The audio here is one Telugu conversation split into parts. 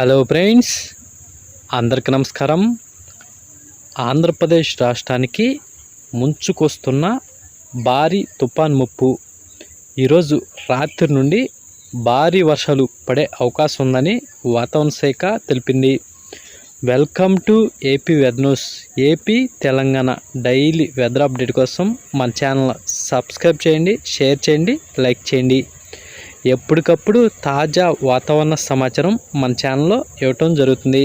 హలో ఫ్రెండ్స్ అందరికి నమస్కారం. ఆంధ్రప్రదేశ్ రాష్ట్రానికి ముంచుకొస్తున్న భారీ తుఫాన్ ముప్పు. ఈరోజు రాత్రి నుండి భారీ వర్షాలు పడే అవకాశం ఉందని వాతావరణ శాఖ తెలిపింది. Welcome to AP weather news AP Telangana daily weather update కోసం మన ఛానల్ సబ్స్క్రైబ్ చేయండి షేర్ చేయండి లైక్ చేయండి. ఎప్పటికప్పుడు తాజా వాతావరణ సమాచారం మన ఛానల్లో ఇవ్వటం జరుగుతుంది.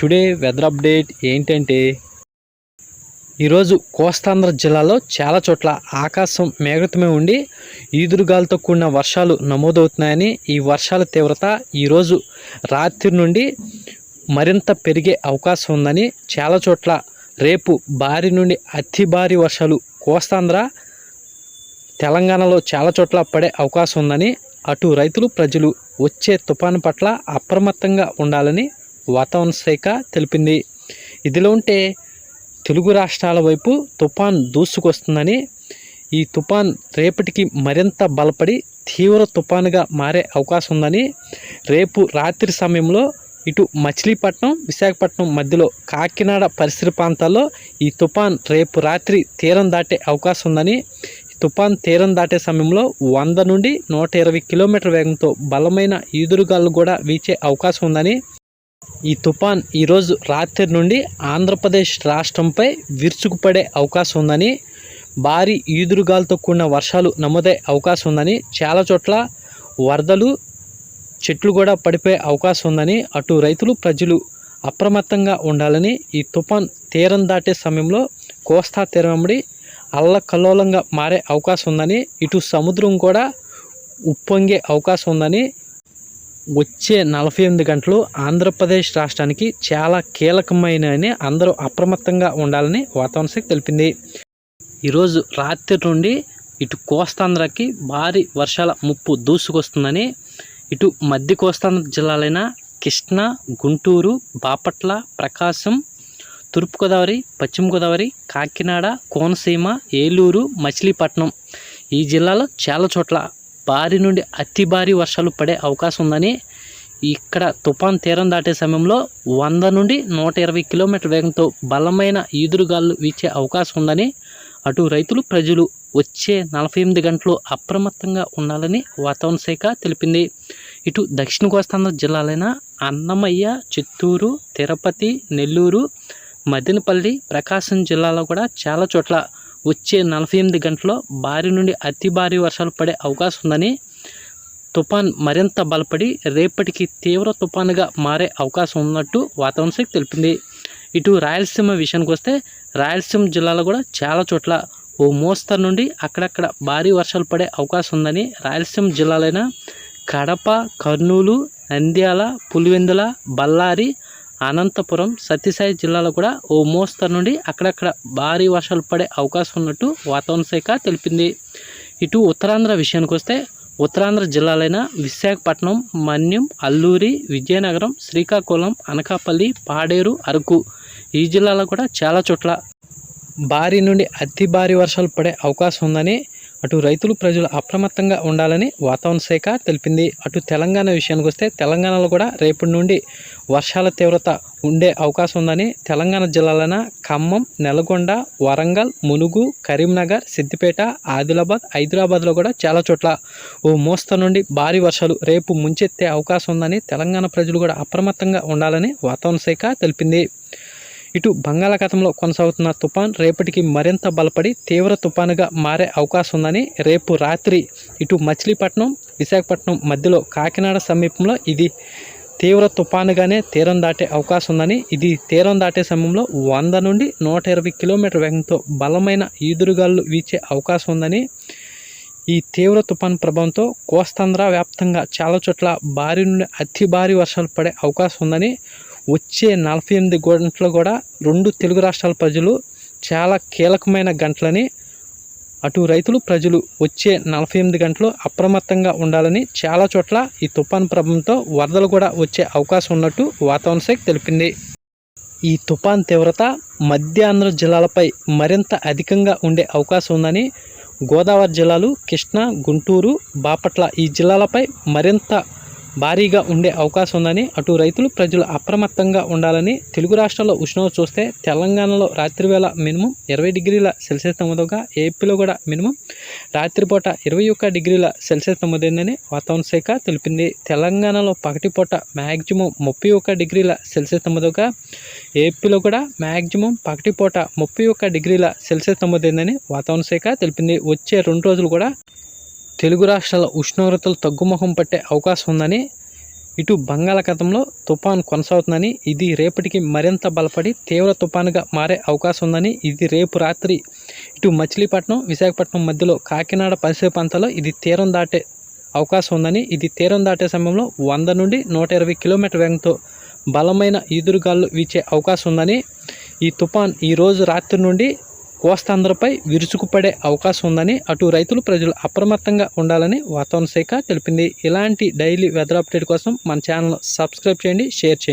టుడే వెదర్ అప్డేట్ ఏంటంటే ఈరోజు కోస్తాంధ్ర జిల్లాలో చాలా చోట్ల ఆకాశం మేఘతమే ఉండి ఈదురుగాలతో కూడిన వర్షాలు నమోదవుతున్నాయని ఈ వర్షాల తీవ్రత ఈరోజు రాత్రి నుండి మరింత పెరిగే అవకాశం ఉందని చాలా చోట్ల రేపు భారీ నుండి అతి భారీ వర్షాలు కోస్తాంధ్ర తెలంగాణలో చాలా చోట్ల పడే అవకాశం ఉందని అటు రైతులు ప్రజలు వచ్చే తుఫాను పట్ల అప్రమత్తంగా ఉండాలని వాతావరణ శాఖ తెలిపింది. ఇదిలో ఉంటే తెలుగు రాష్ట్రాల వైపు తుఫాన్ దూసుకొస్తుందని ఈ తుఫాన్ రేపటికి మరింత బలపడి తీవ్ర తుఫానుగా మారే అవకాశం ఉందని రేపు రాత్రి సమయంలో ఇటు మచిలీపట్నం విశాఖపట్నం మధ్యలో కాకినాడ పరిసర ప్రాంతాల్లో ఈ తుఫాన్ రేపు రాత్రి తీరం దాటే అవకాశం ఉందని తుఫాన్ తీరం దాటే సమయంలో వంద నుండి నూట ఇరవై కిలోమీటర్ వేగంతో బలమైన ఈదురుగాలు కూడా వీచే అవకాశం ఉందని ఈ తుఫాన్ ఈరోజు రాత్రి నుండి ఆంధ్రప్రదేశ్ రాష్ట్రంపై విరుచుకుపడే అవకాశం ఉందని భారీ ఈదురుగాలతో కూడిన వర్షాలు నమోదయ్యే అవకాశం ఉందని చాలా చోట్ల వరదలు చెట్లు కూడా పడిపోయే అవకాశం ఉందని అటు రైతులు ప్రజలు అప్రమత్తంగా ఉండాలని ఈ తుఫాన్ తీరం దాటే సమయంలో కోస్తా తీరమడి అల్లకల్లోలంగా మారే అవకాశం ఉందని ఇటు సముద్రం కూడా ఉప్పొంగే అవకాశం ఉందని వచ్చే నలభై ఎనిమిది గంటలు ఆంధ్రప్రదేశ్ రాష్ట్రానికి చాలా కీలకమైనని అందరూ అప్రమత్తంగా ఉండాలని వాతావరణ శాఖ తెలిపింది. ఈరోజు రాత్రి నుండి ఇటు కోస్తాంధ్రకి భారీ వర్షాల ముప్పు దూసుకొస్తుందని ఇటు మధ్య కోస్తాంధ్ర జిల్లాలైన కృష్ణా గుంటూరు బాపట్ల ప్రకాశం తూర్పుగోదావరి పశ్చిమ గోదావరి కాకినాడ కోనసీమ ఏలూరు మచిలీపట్నం. ఈ జిల్లాలో చాలా చోట్ల భారీ నుండి అతి భారీ వర్షాలు పడే అవకాశం ఉందని ఇక్కడ తుఫాన్ తీరం దాటే సమయంలో వంద నుండి నూట ఇరవై కిలోమీటర్ వేగంతో బలమైన ఈదురుగాలు వీచే అవకాశం ఉందని అటు రైతులు ప్రజలు వచ్చే నలభై ఎనిమిది గంటలు అప్రమత్తంగా ఉండాలని వాతావరణ శాఖ తెలిపింది. ఇటు దక్షిణ కోస్తాంధ్ర జిల్లాలైన అన్నమయ్య చిత్తూరు తిరుపతి నెల్లూరు మదనపల్లి ప్రకాశం జిల్లాలో కూడా చాలా చోట్ల వచ్చే నలభై ఎనిమిది గంటల్లో భారీ నుండి అతి భారీ వర్షాలు పడే అవకాశం ఉందని తుఫాన్ మరింత బలపడి రేపటికి తీవ్ర తుఫాన్గా మారే అవకాశం ఉన్నట్టు వాతావరణ శాఖ తెలిపింది. ఇటు రాయలసీమ విషయానికి వస్తే రాయలసీమ జిల్లాలో కూడా చాలా చోట్ల ఓ మోస్తరు నుండి అక్కడక్కడ భారీ వర్షాలు పడే అవకాశం ఉందని రాయలసీమ జిల్లాలైన కడప కర్నూలు నంద్యాల పులివెందుల బళ్ళారి అనంతపురం సత్యసాయి జిల్లాలో కూడా ఓ మోస్తరు నుండి అక్కడక్కడ భారీ వర్షాలు పడే అవకాశం ఉన్నట్టు వాతావరణ శాఖ తెలిపింది. ఇటు ఉత్తరాంధ్ర విషయానికి వస్తే ఉత్తరాంధ్ర జిల్లాలైన విశాఖపట్నం మన్యం అల్లూరి విజయనగరం శ్రీకాకుళం అనకాపల్లి పాడేరు అరకు ఈ జిల్లాలో కూడా చాలా చోట్ల భారీ నుండి అతి భారీ వర్షాలు పడే అవకాశం ఉందని అటు రైతులు ప్రజలు అప్రమత్తంగా ఉండాలని వాతావరణ శాఖ తెలిపింది. అటు తెలంగాణ విషయానికి వస్తే తెలంగాణలో కూడా రేపటి నుండి వర్షాల తీవ్రత ఉండే అవకాశం ఉందని తెలంగాణ జిల్లాలైన ఖమ్మం నల్గొండ వరంగల్ మునుగు కరీంనగర్ సిద్దిపేట ఆదిలాబాద్ హైదరాబాద్లో కూడా చాలా చోట్ల ఓ మోస్త నుండి భారీ వర్షాలు రేపు ముంచెత్తే అవకాశం ఉందని తెలంగాణ ప్రజలు కూడా అప్రమత్తంగా ఉండాలని వాతావరణ శాఖ తెలిపింది. ఇటు బంగాళాఖాతంలో కొనసాగుతున్న తుఫాన్ రేపటికి మరింత బలపడి తీవ్ర తుఫానుగా మారే అవకాశం ఉందని రేపు రాత్రి ఇటు మచిలీపట్నం విశాఖపట్నం మధ్యలో కాకినాడ సమీపంలో ఇది తీవ్ర తుఫానుగానే తీరం దాటే అవకాశం ఉందని ఇది తీరం దాటే సమయంలో వంద నుండి నూట ఇరవై కిలోమీటర్ వేగంతో బలమైన ఈదురుగాలు వీచే అవకాశం ఉందని ఈ తీవ్ర తుఫాన్ ప్రభావంతో కోస్తాంధ్ర వ్యాప్తంగా చాలా చోట్ల భారీ నుండి అతి భారీ వర్షాలు పడే అవకాశం ఉందని వచ్చే నలభై ఎనిమిది గంటలు కూడా రెండు తెలుగు రాష్ట్రాల ప్రజలు చాలా కీలకమైన గంటలని అటు రైతులు ప్రజలు వచ్చే నలభై ఎనిమిది గంటలు అప్రమత్తంగా ఉండాలని చాలా చోట్ల ఈ తుఫాన్ ప్రభావంతో వరదలు కూడా వచ్చే అవకాశం ఉన్నట్టు వాతావరణ శాఖ తెలిపింది. ఈ తుఫాన్ తీవ్రత మధ్యాంధ్ర జిల్లాలపై మరింత అధికంగా ఉండే అవకాశం ఉందని గోదావరి జిల్లాలు కృష్ణా గుంటూరు బాపట్ల ఈ జిల్లాలపై మరింత భారీగా ఉండే అవకాశం ఉందని అటు రైతులు ప్రజలు అప్రమత్తంగా ఉండాలని తెలుగు రాష్ట్రాల్లో ఉష్ణోగ్రత చూస్తే తెలంగాణలో రాత్రివేళ మినిమం ఇరవై డిగ్రీల సెల్సియస్ నమోదవగా ఏపీలో కూడా మినిమం రాత్రిపూట ఇరవై ఒక్క డిగ్రీల సెల్సియస్ నమోదైందని వాతావరణ శాఖ తెలిపింది. తెలంగాణలో పగటిపూట మ్యాక్సిమం ముప్పై ఒక్క డిగ్రీల సెల్సియస్ నమోదవగా ఏపీలో కూడా మ్యాక్సిమం పగటిపూట ముప్పై ఒక్క డిగ్రీల సెల్సియస్ నమోదైందని వాతావరణ శాఖ తెలిపింది. వచ్చే రెండు రోజులు కూడా తెలుగు రాష్ట్రాల ఉష్ణోగ్రతలు తగ్గుముఖం పట్టే అవకాశం ఉందని ఇటు బంగాళాఖాతంలో తుఫాన్ కొనసాగుతుందని ఇది రేపటికి మరింత బలపడి తీవ్ర తుఫానుగా మారే అవకాశం ఉందని ఇది రేపు రాత్రి ఇటు మచిలీపట్నం విశాఖపట్నం మధ్యలో కాకినాడ పరిసర ప్రాంతాల్లో ఇది తీరం దాటే అవకాశం ఉందని ఇది తీరం దాటే సమయంలో వంద నుండి నూట ఇరవై కిలోమీటర్ వేగంతో బలమైన ఈదురుగాలు వీచే అవకాశం ఉందని ఈ తుఫాన్ ఈరోజు రాత్రి నుండి కోస్తాంధ్రపై విరుచుకుపడే అవకాశం ఉందని అటు రైతులు ప్రజలు అప్రమత్తంగా ఉండాలని వాతావరణ శాఖ తెలిపింది. ఇలాంటి డైలీ వెదర్ అప్డేట్ కోసం మన ఛానల్ సబ్స్క్రైబ్ చేయండి షేర్ చేయండి.